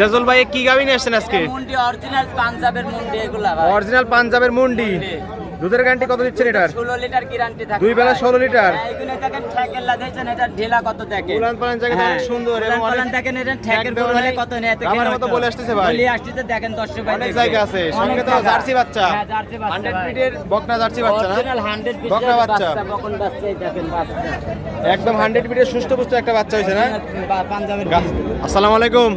রেজল ভাই কি গাবি নিয়ে আসছেন আজকে? মুন্ডি অরিজিনাল পাঞ্জাবের মুন্ডি এগুলা অরিজিনাল পাঞ্জাবের মুন্ডি। দুধের গ্যারান্টি কত দিচ্ছেন এটার? ষোলো লিটার গ্যারান্টি থাকে দুই বেলা 16 লিটার? হ্যাঁ, দেখেন ঠ্যাকেল্লা দেখছেন এটা ঢেলা কত দেখে উলান পালান জায়গাটা অনেক সুন্দর এবং অনেক দেখেন এটা ঠ্যাকের একদম গরু হলে কত নেয় এত আমার মতো বলে আসতেছে ভাই। বলে আসতেছে দেখেন দর্শক ভাই অনেক জায়গা আছে সঙ্গে তো জার্সি বাচ্চা। হ্যাঁ জার্সি বাচ্চা 100 ভাই। বকনা জার্সি বাচ্চা না? অরিজিনাল 100 পিসের বকনা বাচ্চা। বকন বাচ্চা দেখেন বাচ্চা। একদম 100 ফিটের সুস্থ পুষ্ট একটা বাচ্চা হয়েছে না? পাঞ্জাবের আসসালামু আলাইকুম।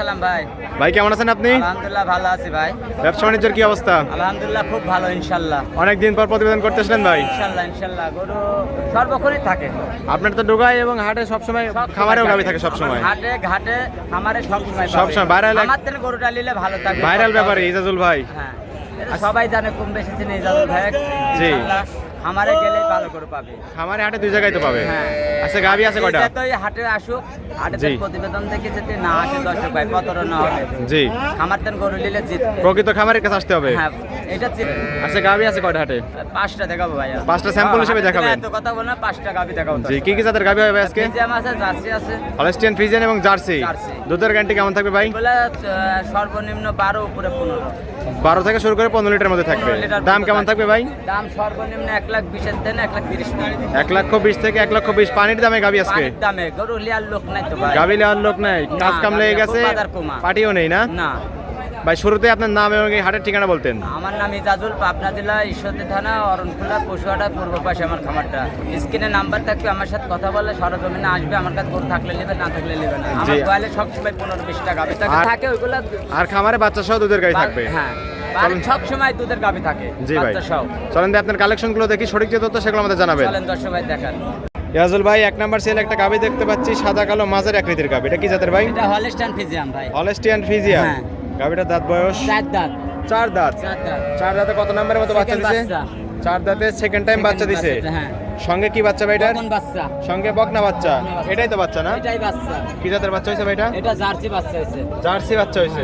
সালাম ভাই। ভাই কেমন আছেন আপনি? আলহামদুলিল্লাহ ভালো আছি ভাই। ব্যবসা বাণিজ্যের কি অবস্থা? আলহামদুলিল্লাহ খুব ভালো ইনশাল্লাহ। অনেক দিন পর প্রতিবেদন করতেছিলেন ভাই? ইনশাআল্লাহ ইনশাআল্লাহ গরু সর্বক্ষণই থাকে। আপনার তো ডোগায় এবং হাটে সবসময় সব খামারেও গাবি থাকে সবসময়। হাটে ঘাটে খামারে সব সময় সব সময়, viral এক- আমার থেকে গরুটা নিলে ভালো থাকে। ভাইরাল ব্যাপারে ইজাজুল ভাই। হ্যাঁ। সবাই জানে কম বেশি চিনে ইজাজুল ভাই। জি। আমারে খামারে গেলে ভালো করে পাবে। খামারে হাটে দুই জায়গায় তো পাবে। হ্যাঁ। আচ্ছা গাবি আছে কয়টা? হাটে আসুক। প্রতিবেদন দেখে যদি না আসে দর্শক ভাই হবে? জি। খামার তেন গরু নিলে জিতবে প্রকৃত খামারের কাছে আসতে হবে? হ্যাঁ এটা আচ্ছা গাবি আছে কয়টা হাটে? পাঁচটা দেখাবো ভাইয়া পাঁচটা sample হিসেবে দেখাবেন? এত কথা বলে না পাঁচটা গাবি দেখাবো জি কি কি জাতের গাবি হবে আজকে? আছে জার্সি আছে। হলস্টিয়ান ফ্রিজেন এবং জার্সি। দুধের গ্যারান্টি কেমন থাকবে ভাই? সর্বনিম্ন বারো উপরে পনেরো। বারো থেকে শুরু করে পনেরো লিটার মধ্যে থাকবে। দাম কেমন থাকবে ভাই? দাম সর্বনিম্ন এক লাখ বিশের দেন এক লাখ তিরিশ। এক লক্ষ বিশ থেকে এক লক্ষ বিশ পানির দামে গাবি আজকে? দামে গরু লিয়ার লোক নাই তো ভাই। গাবি নেওয়ার লোক নাই কাজ কাম লেগে গেছে নেই না? না। ভাই শুরুতে আপনার নাম এবং এই হাটের ঠিকানা বলতেন। আমার নাম ইজাজুল পাবনা জেলা ঈশ্বরদী থানা অরণখোলা পশুহাটা পূর্ব পাশে আমার খামারটা। স্ক্রিনে নাম্বার থাকবে আমার সাথে কথা সরজমিনে আসবে আমার কাছে গরু থাকলে নেবে না থাকলে নেবে না। আমার। গোয়ালে সবসময় পনেরো বিশ টাকা থাকে আর- ওইগুলা আর খামারে বাচ্চা সহ দুধের গাড়ি থাকবে? হ্যাঁ। সব সময় দুধের গাবি থাকে জি ভাই। চলেন আপনার কালেকশনগুলো দেখি সঠিক যে তথ্য সেগুলো আমাদের জানাবেন। চলেন দর্শক ভাই দেখান। ইয়াজুল ভাই এক নাম্বার সেল একটা গাবি দেখতে পাচ্ছি সাদা কালো মাঝের আকৃতির গাবি। এটা কি জাতের ভাই? এটা হলস্টিয়ান ফিজিয়াম ভাই। হলস্টিয়ান ফিজিয়ান হ্যাঁ। গাবিটার দাঁত বয়স? চার দাঁত। চার দাঁত। চার দাঁত। চার দাঁতে কত নাম্বারের মতো বাচ্চা দিছে? চার দাঁতে সেকেন্ড টাইম বাচ্চা দিছে। হ্যাঁ। সঙ্গে কি বাচ্চা ভাই এটার কোন বাচ্চা। সঙ্গে বকনা বাচ্চা। এটাই তো বাচ্চা না? এটাই বাচ্চা। কি জাতের বাচ্চা হয়েছে ভাইটা? এটা জার্সি বাচ্চা হয়েছে। জার্সি বাচ্চা হয়েছে।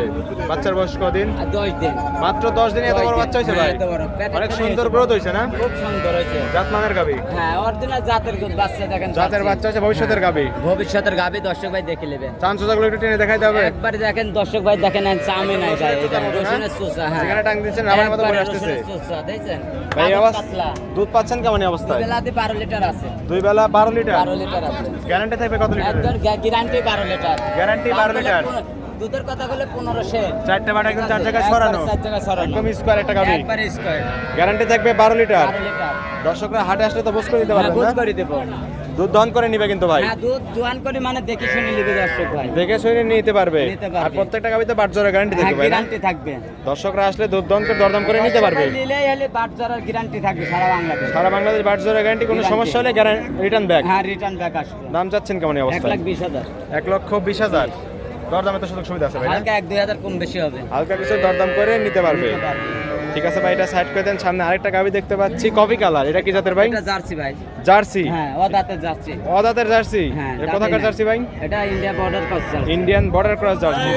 বাচ্চার বয়স কদিন? আর দশ দিন। মাত্র দশ দিনে এত বড় বাচ্চা হয়েছে হ্যাঁ, ভাই? অনেক সুন্দর হয়েছে। গ্রোথ হয়েছে না? খুব সুন্দর হয়েছে। জাত মানের গাবি? হ্যাঁ অরিজিনাল জাতের বাচ্চা দেখেন জাতের বাচ্চা হচ্ছে ভবিষ্যতের গাবি? ভবিষ্যতের গাবি দর্শক ভাই দেখে নেবে চান সোজাগুলো একটু টেনে দেখাইতে হবে। একবার দেখেন দর্শক ভাই দেখেন চামে নাই ভাই এটা রসুনের চোষা হ্যাঁ। যেখানে টাং দিচ্ছেন রাবার মতো বলে আসতেছে। রসুনের চোষা, ভাই আওয়াজ দুধ পাচ্ছেন কেমন অবস্থায়? বেলাতে বারো লিটার আছে। দুই বেলা বারো লিটার? বারো লিটার আছে। গ্যারান্টি থাকবে কত লিটার একদম গ্যারান্টি বারো লিটার। Guarantee 12 litre. দুধের কথা বলে 1500 চারটা বাটা একদম চার জায়গায় সরানো চার জায়গায় সরানো একদম স্কয়ার একটা গাবি একবার স্কয়ার গ্যারান্টি থাকবে বারো লিটার? বারো লিটার। দর্শকরা হাটে আসলে তো বুঝ করে দিতে হ্যাঁ পারবেন বুঝ না? করে দেবো। দুধ দহন করে নিবে কিন্তু ভাই। হ্যাঁ দুধ দোয়ান করে মানে দেখে শুনে নিবে দর্শক ভাই। দেখে শুনে নিতে পারবে। আর প্রত্যেকটা গাবিতে বাট জোরে গ্যারান্টি থাকবে ভাই গ্যারান্টি থাকবে। দর্শকরা আসলে দুধ দহন করে দরদাম করে নিতে পারবে। নিলেই হলে বাট জরার গ্যারান্টি থাকবে সারা বাংলাদেশ। সারা বাংলাদেশ বাট জোরে গ্যারান্টি কোনো সমস্যা হলে রিটার্ন ব্যাক হ্যাঁ রিটার্ন ব্যাক আসবে। দাম চাচ্ছেন কেমন এই এক লাখ বিশ হাজার। এক লক্ষ বিশ হাজার। দরদামে তো সুযোগ সুবিধা আছে ভাই হালকা এক দুই হাজার কম বেশি হবে। হালকা কিছু দরদাম করে নিতে পারবে। ঠিক আছে ভাই এটা সাইড করে দেন সামনে আরেকটা গাবি দেখতে পাচ্ছি। কফি কালার এটা কি জাতের ভাই? এটা জার্সি ভাই। জার্সি? হ্যাঁ ও দাঁতের জার্সি। অদাতের জার্সি? হ্যাঁ এটা কোথাকার জার্সি ভাই? এটা India border cross jersey. Indian border cross jersey.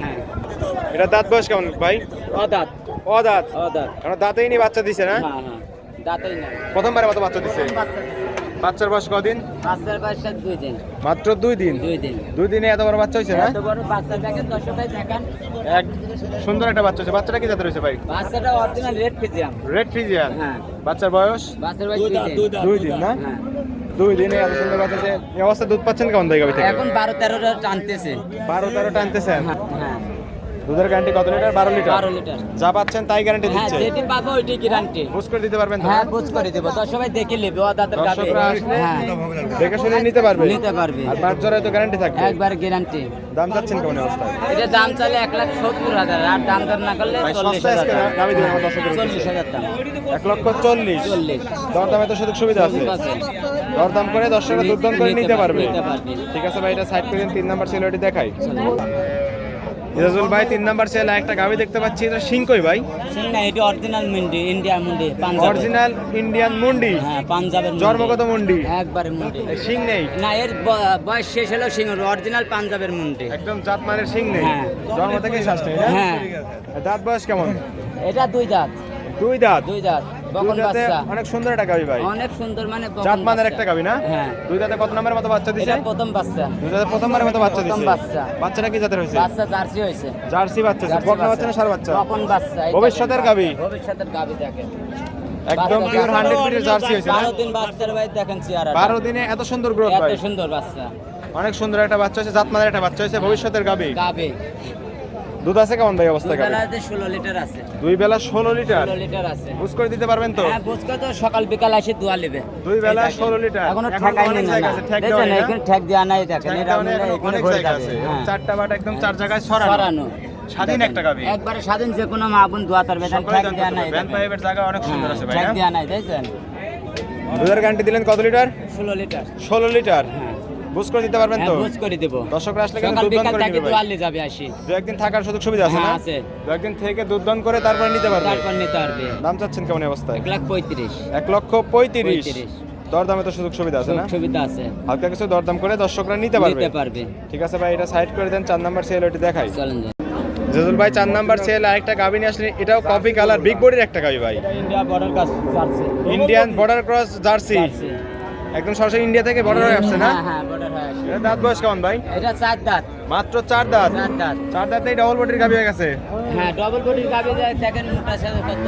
হ্যাঁ। এটা দাঁত বয়স কেমন ভাই? ও দাঁত অদাঁত। ও দাঁত কারণ দাঁতেই নি বাচ্চা দিছে না? হ্যাঁ হ্যাঁ। দাঁতেই না প্রথমবারের মতো বাচ্চা দিছে। বাচ্চার বয়স কদিন? বাচ্চার বয়স দুই দিন। মাত্র দুই দিন? দুই দিন। দুই দিনে এত বড় বাচ্চা হয়েছে না? এত বড় বাচ্চা দেখেন দর্শক ভাই দেখেন। এক সুন্দর একটা বাচ্চা হয়েছে। বাচ্চাটা কি জাতের হয়েছে ভাই? বাচ্চাটা original red Friesian red Friesian হ্যাঁ। বাচ্চার বয়স? বাচ্চার বয়স দুই দিন। দুই দিন না? হ্যাঁ। দুই দিনে এত সুন্দর বাচ্চা আছে এই অবস্থায় দুধ পাচ্ছেন কেমন থেকে? এখন বারো তেরোটা টানতেছে। বারো তেরো টানতেছেন? হ্যাঁ হ্যাঁ। দুধের গ্যারান্টি কত লিটার? বারো লিটার। বারো লিটার। যা পাচ্ছেন তাই গ্যারান্টি দিচ্ছে। যেটি পাবো ওইটি গ্যারান্টি বুঝ করে দিতে পারবেন হ্যাঁ বুঝ করে দেবো। তো সবাই দেখে নেবে ও দর্শকরা আসলে হ্যাঁ। দেখে শুনে নিতে পারবে। নিতে পারবে। আর জোড়ায় তো গ্যারান্টি থাকবে। একবার গ্যারান্টি দাম চাচ্ছেন কেমন অবস্থায়? এটা দাম চলে এক লাখ সত্তর হাজার আর দাম দর না করলে চল্লিশ হাজার। দাম। দিবেন আমার দর্শকের চল্লিশ হাজার দাম। এক লক্ষ চল্লিশ। চল্লিশ। দরদামে তো সুযোগ সুবিধা আছে। ঠিক আছে। দরদাম করে দর্শকরা দাম করে নিতে পারবে, পারবে। নিতে পারবে। ঠিক আছে ভাই এটা সাইড করে তিন নাম্বার সেল ওটি দেখাই ইরাজুল ভাই তিন নাম্বার সেল একটা গাবি দেখতে পাচ্ছি এটা সিংকই ভাই। শুন না এটা অরিজিনাল মুন্ডি ইন্ডিয়া মুন্ডি পাঞ্জাব অরিজিনাল ইন্ডিয়ান মুন্ডি? হ্যাঁ পাঞ্জাবের জন্মগত মুন্ডি? একবারে মুন্ডি। সিং নেই? না এর বয়স শেষ হলেও সিং অরিজিনাল পাঞ্জাবের মুন্ডি। একদম জাত মানের সিং নেই? হ্যাঁ। জন্ম থেকেই শ্বাস নেই না? হ্যাঁ দাঁত বয়স কেমন? এটা দুই দাঁত। দুই দাঁত? দুই দাঁত। বকন বাচ্চা। অনেক সুন্দর একটা গাবি ভাই। অনেক সুন্দর মানে জাত মানের একটা গাবি না? হ্যাঁ। দুই দাঁতে কত নম্বরের মতো বাচ্চা দিছে? প্রথম বাচ্চা। দুই দাঁতে প্রথমবারের মতো বাচ্চা দিছে। বাচ্চা। বাচ্চাটা কি জাতের হয়েছে? বাচ্চা জার্সি হয়েছে। জার্সি বাচ্চা জার্সি বাচ্চা না সার বাচ্চা? বকন বাচ্চা। ভবিষ্যতের গাবি। দেখেন। একদম পিওর হান্ড্রেড পিটের জার্সি দিন বাচ্চার ভাই দেখেন দিনে এত সুন্দর গ্রোথ এত সুন্দর বাচ্চা। অনেক সুন্দর একটা বাচ্চা হয়েছে জাত মানের একটা বাচ্চা হয়েছে ভবিষ্যতের গাবি। গাবে। দুধ আছে কেমন ভাই অবস্থা গাবি দুবেলাতে ষোলো লিটার আছে। দুই বেলা ষোলো লিটার? ষোলো লিটার আছে। বুঝ করে দিতে পারবেন তো? হ্যাঁ বুঝকে তো সকাল বিকাল আসে দোয়া নেবে দুই বেলা এই 16 লিটার। এখনও ঠেকাই নেই না। আছে, দেখেন? এখানে ঠেক দেওয়া নাই দেখেন এখানে অনেক জায়গা আছে। হ্যাঁ। চারটা বাট একদম চার জায়গায় সরানো। স্বাধীন একটা গাবি। একবারে স্বাধীন যে কোনো মা বোন দোয়া তার বেতন ঠেক দেওয়া নাই ভ্যান পাইপের জায়গা অনেক সুন্দর আছে ভাই ঠেক না দেওয়া নাই দেখছেন। দুধের গ্যারান্টি দিলেন কত লিটার? ষোলো লিটার। ষোলো লিটার? হ্যাঁ। বুঝ করে দিতে পারবেন তো? হ্যাঁ, বুঝ করে দেবো। দর্শকরা আসলে কিন্তু দুধ দান করে নিবে। দোয়া যাবে আসি। দু একদিন থাকার সুযোগ সুবিধা আছে না? হ্যাঁ, আছে। দু একদিন থেকে দুধ দান করে তারপরে নিতে পারবে? তারপর নিতে পারবে। দাম চাচ্ছেন কেমন অবস্থায়? এক লাখ পঁয়ত্রিশ। এক লক্ষ পঁয়ত্রিশ। পঁয়ত্রিশ। দরদামে তো সুযোগ সুবিধা আছে না? সুবিধা আছে। হালকা কিছু দরদাম করে দর্শকরা নিতে পারবে। নিতে পারবে। ঠিক আছে ভাই এটা সাইড করে দেন চার নাম্বার সেল ওটি দেখাই। চলেন। জেজুল ভাই চার নাম্বার সেল আরেকটা গাবি নিয়ে আসলে এটাও কফি কালার বিগ বডির একটা গাবি ভাই। ইন্ডিয়া বর্ডার কাজ চালছে ইন্ডিয়ান বর্ডার ক্রস জার্সি। একদম সরাসরি ইন্ডিয়া থেকে বর্ডার হয়ে আসছে না? হ্যাঁ হ্যাঁ বর্ডার হয়ে আসছে। এটা দাঁত বয়স কেমন ভাই? এটা চার দাঁত। মাত্র চার দাঁত? চার দাঁত। চার দাঁতেই ডবল বডির গাবি হয়ে গেছে? হ্যাঁ ডবল বডির গাবি যায় দেখেন মোটা কত।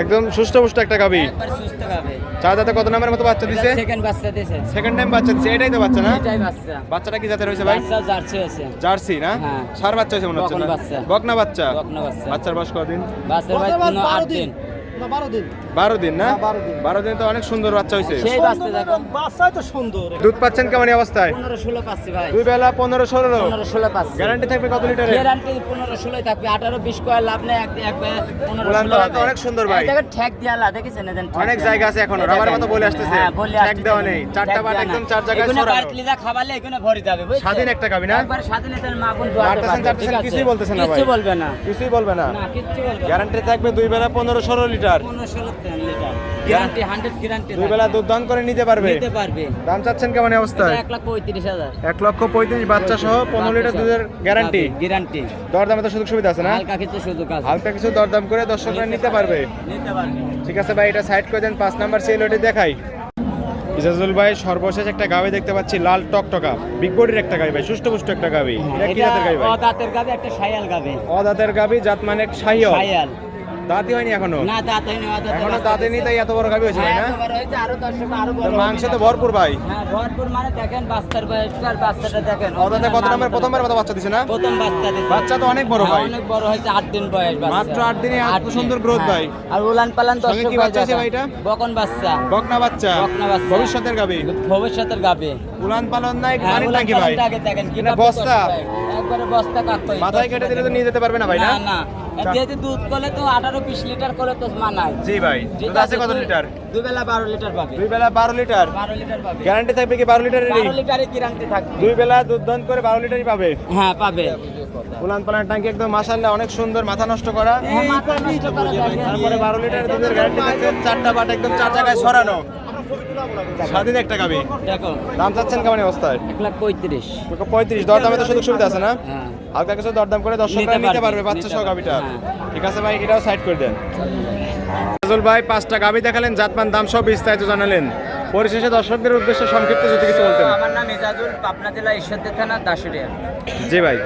একদম সুস্থ পুষ্ট একটা গাবি। একবার সুস্থ গাবে। চার দাঁতে কত নামের মতো বাচ্চা দিছে? সেকেন্ড বাচ্চা দিয়েছে সেকেন্ড টাইম বাচ্চা দিছে এটাই তো বাচ্চা না? এটাই বাচ্চা। বাচ্চাটা কি জাতের হয়েছে ভাই? বাচ্চা জার্সি জার্সি না? হ্যাঁ। সার বাচ্চা হয়েছে মনে হচ্ছে না? বকনা বাচ্চা। বকনা বাচ্চা। বাচ্চার বয়স কদিন বাচ্চার ভাই কোনো আট দিন। বারো দিন না? বারো দিন। তো অনেক সুন্দর বাচ্চা হয়েছে সেই বাচ্চা দেখো। বাসায় তো সুন্দর। দুধ পাচ্ছেন কেমন অবস্থায়? পনেরো ষোলো পাচ্ছি ভাই। দুই বেলা পনেরো ষোলো। পনেরো ষোলো পাচ্ছি। গ্যারান্টি থাকবে কত লিটারের? গ্যারান্টি পনেরো ষোলোই থাকবে। আঠারো বিশ কয়েল লাভ নেই এক এক পনেরো ষোলো পালান তো হবে। অনেক সুন্দর ভাই। দেখেন ঠেক দিয়ালা দেখেছেন এদের অনেক জায়গা আছে এখনও, বলে আসতেছে। হ্যাঁ, ঠেক দেওয়া নেই। চারটা বাট একদম চার জায়গায় এগুলো ছড়ানো। বাটলিদা খাবালে এখানে ভরে যাবে স্বাধীন একটা না? একবার মা বোন? কিছুই বলতেছেন না ভাই। বলবে না। কিছুই বলবে না। না কিচ্ছু বলবে গ্যারান্টি থাকবে দুই বেলা পনেরো ষোলো litre. Litre? Guarantee hundred guarantee দুই বেলা দুধ দান করে নিতে পারবে? নিতে পারবে। দাম চাচ্ছেন কেমন অবস্থায়? এক লাখ পঁয়ত্রিশ হাজার। এক লক্ষ পঁয়ত্রিশ বাচ্চা সহ পনেরো লিটার দুধের গ্যারান্টি গ্যারান্টি দরদামে তো সুযোগ সুবিধা আছে না? হালকা কিছু শুধু কাজ হালকা কিছু দরদাম করে দর্শকরা নিতে পারবে। নিতে পারবে। ঠিক আছে ভাই এটা সাইড করে দেন পাঁচ নাম্বার সেল ওটি দেখাই। ইজাজুল ভাই সর্বশেষ একটা গাবি দেখতে পাচ্ছি লাল টকটকা। বিগ বডির একটা গাবি ভাই সুষ্ঠু পুষ্ট একটা গাবি। এটা কি জাতের গাবি ভাই? ও দাঁতের একটা সায়াল গাবে। অদাতের গাবি জাত মানে শাহিও সায়াল দাঁতই হয়নি এখনও? না দাঁত হয়নি এখনও দাঁতে নি তাই এত বড় গাবি হয়েছে হ্যাঁ, হয়েছে, আরও আরও বড় মাংস তো ভরপুর ভাই। হ্যাঁ, ভরপুর মানে দেখেন বাচ্চার বয়সকার বাচ্চাটা দেখেন। কত নাম্বার প্রথমবার মতো বাচ্চা দিছে না? প্রথম বাচ্চা দিছে। বাচ্চা তো অনেক বড় হ্যাঁ, ভাই। অনেক বড় হয়েছে আট দিন বয়স বাচ্চা। মাত্র আট দিনে এত সুন্দর হ্যাঁ। ভাই। আর উলান পালান কি বাচ্চা আছে দেখেন। ভাই এটা? বকন বাচ্চা। বকনা বাচ্চা। বকনা বাচ্চা। ভবিষ্যতের গাবি। ভবিষ্যতের গাবে। উলান পালন নাই উলান টাকি ভাই। আগে দেখেন, কীভাবে বস্তা। একবারে বস্তা কাকই মাথায় কেটে দিলে তো নিয়ে যেতে পারবে না ভাই না না। যেহেতু দুধ করলে তো আঠারো বিশ লিটার করে তো মানায়। জি ভাই দুধ আছে কত লিটার? দুই বেলা বারো লিটার পাবে। দুই বেলা বারো লিটার? বারো লিটার পাবে। গ্যারান্টি থাকবে কি বারো বারো লিটারের গ্যারান্টি থাকবে। দুই বেলা দুধ দান করে বারো লিটারই পাবে? হ্যাঁ পাবে। উলান পালান ট্যাঙ্কি একদম মাসাল্লাহ অনেক সুন্দর মাথা নষ্ট করা। হ্যাঁ। তারপরে বারো লিটার দুধের গ্যারান্টি থাকছে চারটা বাট একদম চার জায়গায় সরানো। স্বাধীন একটা গাবি। দাম চাচ্ছেন কেমন অবস্থায়? এক লাখ পঁয়ত্রিশ। পঁয়ত্রিশ দর দামে তো সুযোগ সুবিধা আছে না? হ্যাঁ। হালকা কিছু দরদাম করে দর্শকরা নিতে পারবে, বাচ্চা সহ গাভিটা হ্যাঁ। ঠিক আছে ভাই এটাও সাইড করে দেন। ফজল ভাই পাঁচটা গাভি দেখালেন জাতমান দাম সব বিস্তারিত জানালেন। পরিশেষে দর্শকদের উদ্দেশ্যে সংক্ষিপ্ত যদি কিছু বলতেন। আমার নাম ইজাজুল পাবনা জেলা ঈশ্বরদের থানা দাসুরিয়া জি ভাই।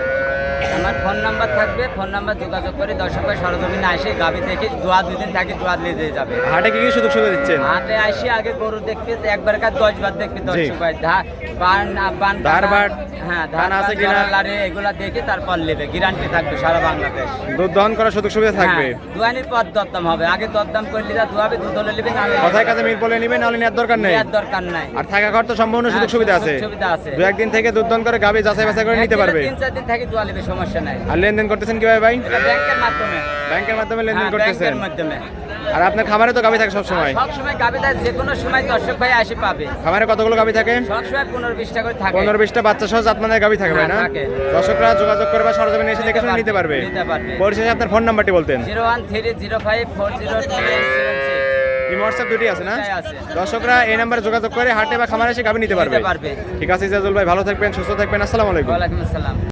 আমার ফোন নাম্বার থাকবে ফোন নাম্বার যোগাযোগ করে দর্শক ভাই সরজমিনে আসে গাবি দেখে দোয়া দুই দিন থাকে দোয়া নিয়ে দিয়ে যাবে। হাটে কি কি সুযোগ সুবিধা দিচ্ছেন? হাটে আসি আগে গরু দেখবে একবার কাজ দশ বার দেখবে দর্শক ভাই। ধা- বান বান ধার বাট, হ্যাঁ ধান আছে কিনা? লারে এগুলা দেখে তারপর নেবে। গ্যারান্টি থাকবে সারা বাংলাদেশ। দুধ দহন করার সুযোগ সুবিধা থাকবে? হ্যাঁ, দুয়ানির পর দরদাম হবে। আগে দরদাম করলে যা দুয়াবে দুধ হলে নেবে নাহলে কথায় কাছে মিল বলে নিবেন নাহলে নেওয়ার দরকার নেই। দরকার নাই। আর থাকা ঘর তো সম্পূর্ণ সুযোগ হ্যাঁ, সুবিধা আছে। সুবিধা আছে। দু একদিন থেকে দুধ দহন করে গাবি যাচাই বাছাই করে নিতে পারবে। তিন চার দিন থাকে দোয়া নেবে সমস্যা নাই। আর লেনদেন করতেছেন কীভাবে ভাই? ব্যাংকের মাধ্যমে। ব্যাংকের মাধ্যমে লেনদেন হ্যাঁ, করতেছেন। মাধ্যমে। আর আপনার খামারে তো গাবি থাকে সবসময়? সব সময় গাবি দেয় যে কোনো সময় দর্শক ভাই আসি পাবে। খামারে কতগুলো গাবি থাকে? সব সময় পনেরো বিশটা করে থাকে। পনেরো বিশটা বাচ্চা সহ জাতমানের গাবি থাকে ভাই না? হ্যাঁ, দর্শকরা যোগাযোগ করে বা সরজমিনে এসে দেখে শুনে নিতে পারবে নিতে পারবে। পরিশেষে আপনার ফোন নাম্বারটি বলতেন। Zero one three zero five four zero two eight seven six. এই হোয়াটসঅ্যাপ দুটি আছে না? দর্শকরা এই নাম্বারে যোগাযোগ করে হাটে বা খামারে এসে গাবি নিতে পারবে। ঠিক আছে ইজাজুল ভাই ভালো থাকবেন সুস্থ থাকবেন। আসসালামু আলাইকুম। ওয়ালাইকুম আসসালাম।